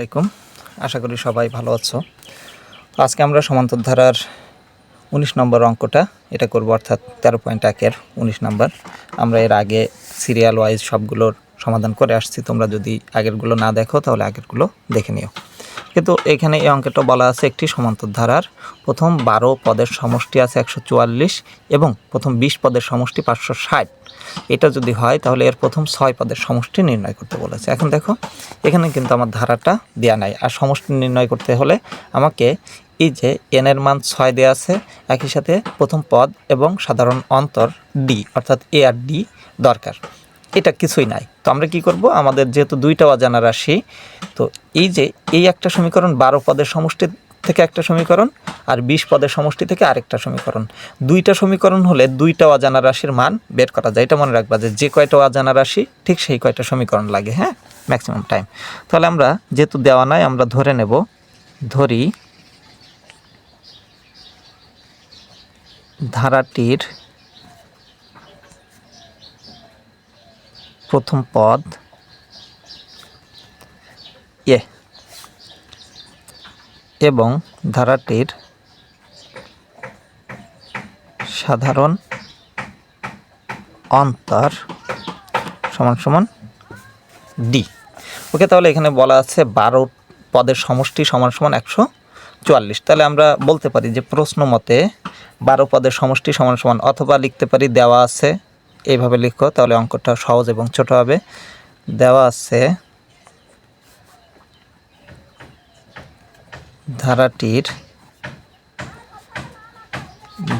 আলাইকুম। আশা করি সবাই ভালো আছো। তো আজকে আমরা সমান্তর ধারার উনিশ নম্বর অঙ্কটা, এটা করব অর্থাৎ তেরো পয়েন্ট একের উনিশ নম্বর। আমরা এর আগে সিরিয়াল ওয়াইজ সবগুলোর সমাধান করে আসছি। তোমরা যদি আগেরগুলো না দেখো, তাহলে আগেরগুলো দেখে নিও। কিন্তু এখানে এই অঙ্কটা বলা আছে একটি সমান্তর ধারার প্রথম বারো পদের সমষ্টি আছে একশো চুয়াল্লিশ এবং প্রথম বিশ পদের সমষ্টি পাঁচশো ষাট। এটা যদি হয়, তাহলে এর প্রথম ছয় পদের সমষ্টি নির্ণয় করতে বলেছে। এখন দেখো, এখানে কিন্তু আমার ধারাটা দেওয়া নাই। আর সমষ্টি নির্ণয় করতে হলে আমাকে এই যে এন এর মান ছয় দেওয়া আছে, একই সাথে প্রথম পদ এবং সাধারণ অন্তর ডি অর্থাৎ এ আর ডি দরকার। এটা কিছুই নাই। তো আমরা কি করব? আমাদের যেহেতু দুইটা অজানা রাশি, তো এই যে এই একটা সমীকরণ বারো পদের সমষ্টি থেকে একটা সমীকরণ আর বিশ পদের সমষ্টি থেকে আরেকটা সমীকরণ। দুইটা সমীকরণ হলে দুইটা অজানা রাশির মান বের করা যায়। এটা মনে রাখবা যে যে কয়টা অজানা রাশি, ঠিক সেই কয়টা সমীকরণ লাগে হ্যাঁ? ম্যাক্সিমাম টাইম তাহলে আমরা যেহেতু দেওয়া নাই, আমরা ধরে নেব, ধরি ধারাটির প্রথম পদ। এ। এবং ধারাটির সাধারণ অন্তর সমান সমান ডি ওকে, তাহলে এখানে বলা আছে বারো পদের সমষ্টি সমান সমান একশো চুয়াল্লিশ। তাহলে আমরা বলতে পারি যে প্রশ্ন মতে বারো পদের সমষ্টি সমান সমান অথবা লিখতে পারি দেওয়া আছে এইভাবে লিখো, তাহলে অঙ্কটা সহজ এবং ছোট হবে। দেওয়া আছে ধারাটির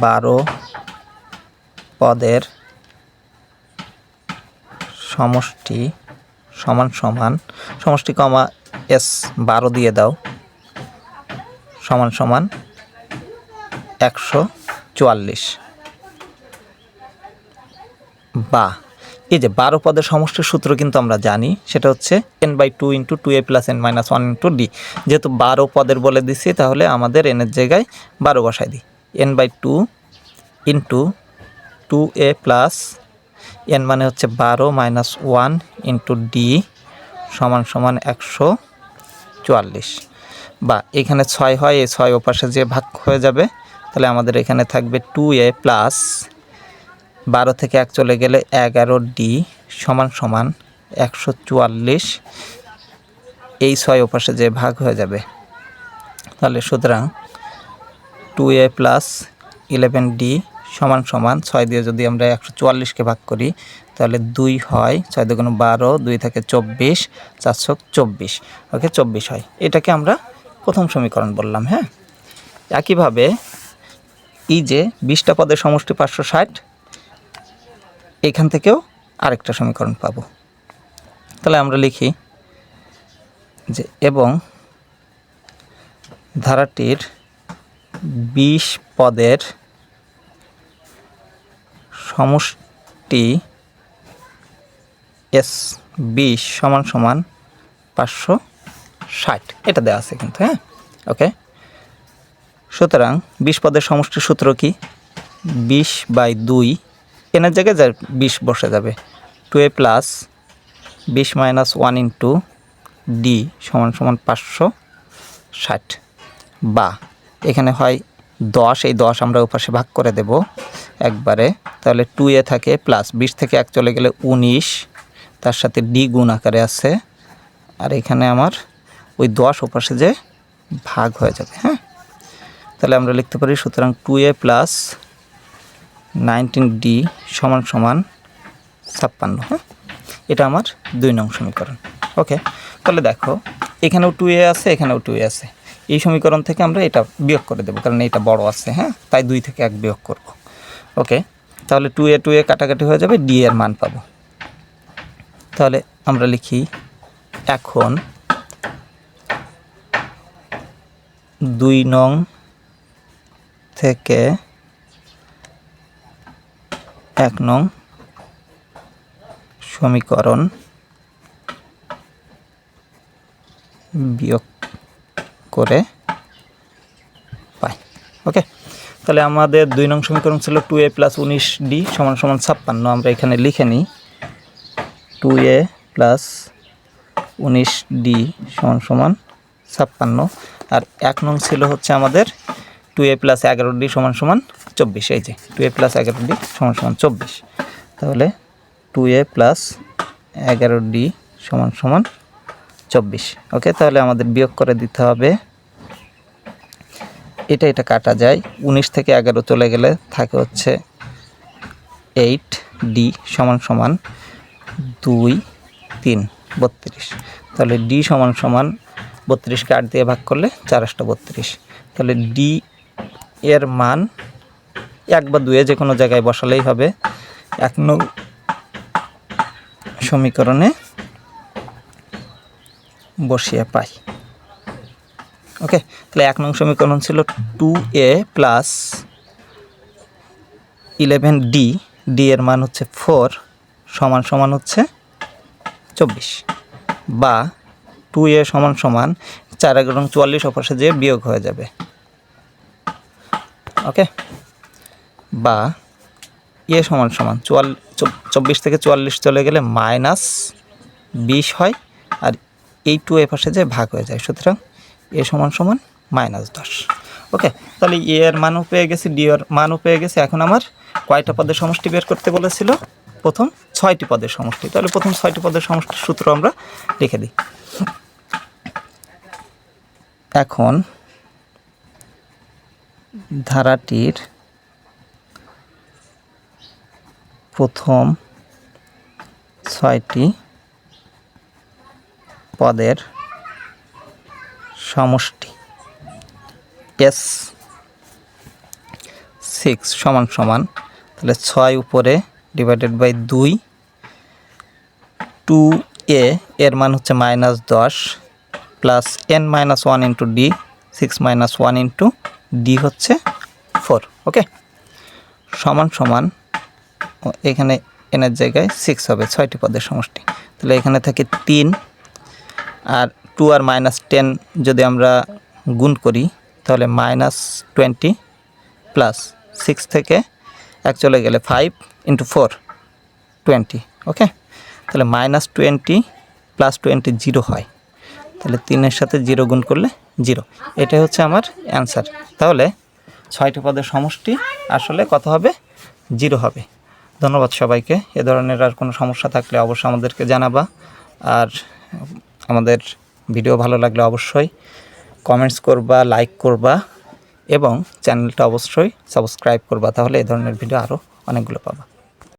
বারো পদের সমষ্টি সমান সমান, সমষ্টি কমা এস বারো দিয়ে দাও, সমান সমান একশো চুয়াল্লিশ। বা, এই যে বারো পদের সমষ্টির সূত্র কিন্তু আমরা জানি, সেটা হচ্ছে N by two into two A plus N minus one into D যেহেতু বারো পদের বলে দিছি, তাহলে আমাদের এনের জায়গায় বারো বসাই দিই। N by two into two A plus N মানে হচ্ছে বারো মাইনাস ওয়ান ইন্টু ডি সমান সমান একশো চুয়াল্লিশ। বা, এখানে ছয় হয়, এই ছয় ওপাশে যে ভাগ হয়ে যাবে, তাহলে আমাদের এখানে থাকবে টু এ প্লাস বারো থেকে এক চলে গেলে এগারো ডি সমান সমান একশো চুয়াল্লিশ। এই ছয় ওপাশে যে ভাগ হয়ে যাবে। তাহলে সুতরাং two A plus eleven D সমান সমান ছয় দিয়ে যদি আমরা একশো চুয়াল্লিশকে ভাগ করি, তাহলে দুই হয় ছয় দুগুণ বারো, দুই থেকে চব্বিশ চারশো চব্বিশ। ওকে, চব্বিশ হয়। এটাকে আমরা প্রথম সমীকরণ বললাম হ্যাঁ? একইভাবে এই যে বিশটা পদের সমষ্টি পাঁচশো ষাট এখান থেকেও আরেকটা সমীকরণ পাব। তাহলে আমরা লিখি যে, এবং ধারাটির বিশ পদের সমষ্টি এস বিশ সমান সমান পাঁচশো ষাট। এটা দেওয়া আছে কিন্তু হ্যাঁ? ওকে? সুতরাং বিশ পদের সমষ্টির সূত্র কি? বিশ বাই দুই এনের জায়গায় যা বিশ বসে যাবে। টু এ প্লাস বিশ মাইনাস ওয়ান ইন্টু ডি সমান সমান পাঁচশো ষাট। বা, এখানে হয় দশ, এই দশ আমরা ওপাশে ভাগ করে দেব একবারে। তাহলে টু এ থাকে প্লাস বিশ থেকে এক চলে গেলে উনিশ। তার সাথে ডি গুণ আকারে আছে। আর এখানে আমার ওই দশ ওপাশে যে ভাগ হয়ে যাবে হ্যাঁ? তাহলে আমরা লিখতে পারি সুতরাং two A plus nineteen D সমান সমান ছাপ্পান্ন হ্যাঁ? এটা আমার দুই নং সমীকরণ। ওকে, তাহলে দেখো, এখানেও টু এ আছে, এখানেও টু এ আছে। এই সমীকরণ থেকে আমরা এটা বিয়োগ করে দেবো, কারণ এটা বড় আছে হ্যাঁ? তাই দুই থেকে এক বিয়োগ করব। ওকে, তাহলে টু এ টু এ কাটাকাটি হয়ে যাবে ডি এর মান পাবো। তাহলে আমরা লিখি, এখন দুই নং থেকে এক নং সমীকরণ বিয়োগ করে পাই। ওকে? তাহলে আমাদের দুই নং সমীকরণ ছিল টু এ প্লাস উনিশ ডি সমান সমান ছাপ্পান্ন। আমরা এখানে লিখে নিই টু এ প্লাস উনিশ ডি সমান সমান ছাপ্পান্ন। আর এক নং ছিল হচ্ছে আমাদের টু এ প্লাস এগারো ডি সমান সমান চব্বিশ, এই যে টু এ প্লাস এগারো ডি সমান সমান চব্বিশ। তাহলে টু এ প্লাস এগারো ডি সমান সমান চব্বিশ। ওকে, তাহলে আমাদের বিয়োগ করে দিতে হবে। এটা এটা কাটা যায়। উনিশ থেকে এগারো চলে গেলে থাকে হচ্ছে এইট ডি সমান সমান দুই, তিন, বত্রিশ। তাহলে ডি সমান সমান বত্রিশকে আট দিয়ে ভাগ করলে চার বত্রিশ তাহলে ডি এর মান এক বা দুয়ে যে কোনো জায়গায় বসালেই হবে। এক নং সমীকরণে বসিয়ে পাই। ওকে, তাহলে এক নং সমীকরণ ছিল two A plus eleven D. D এর মান হচ্ছে ফোর সমান সমান হচ্ছে চব্বিশ বা টু এ সমান সমান চার এগারো চুয়াল্লিশ অপাশে যেয়ে বিয়োগ হয়ে যাবে। ওকে? বা, এ সমান সমান, চুয়াল চব্বিশ থেকে চুয়াল্লিশ চলে গেলে মাইনাস বিশ হয় আর এই টু এ পাশে যে ভাগ হয়ে যায়, সুতরাং এ সমান সমান মাইনাস দশ। ওকে? তাহলে এ এর মানও পেয়ে গেছি, ডি মানও পেয়ে গেছি। এখন আমার কয়টা পদের সমষ্টি বের করতে বলেছিল? প্রথম ছয়টি পদের সমষ্টি। তাহলে প্রথম ছয়টি পদের সমষ্টির সূত্র আমরা লিখে দিই। এখন ধারাটির প্রথম ছয়টি পদের সমষ্টি। এস সিক্স সমান সমান, তাহলে ছয় উপরে ডিভাইডেড বাই দুই টু এ এর মান হচ্ছে মাইনাস দশ plus N minus one into D six minus one into D হচ্ছে ফোর ওকে সমান সমান এখানে এনের জায়গায় সিক্স হবে, ছয়টি পদের সমষ্টি। তাহলে এখানে থাকে তিন, আর টু আর মাইনাস টেন যদি আমরা গুণ করি, তাহলে মাইনাস টোয়েন্টি প্লাস সিক্স থেকে এক চলে গেলে five into four twenty okay তাহলে minus twenty plus twenty zero হয়। তাহলে তিনের সাথে জিরো গুণ করলে জিরো। এটাই হচ্ছে আমার অ্যান্সার। তাহলে ছয়টি পদের সমষ্টি আসলে কত হবে? জিরো হবে। ধন্যবাদ সবাইকে। এ ধরনের আর কোনো সমস্যা থাকলে অবশ্যই আমাদেরকে জানাবা। আর আমাদের ভিডিও ভালো লাগলে অবশ্যই কমেন্টস করবা লাইক করবা এবং চ্যানেলটা অবশ্যই সাবস্ক্রাইব করবা। তাহলে এ ধরনের ভিডিও আরও অনেকগুলো পাবা।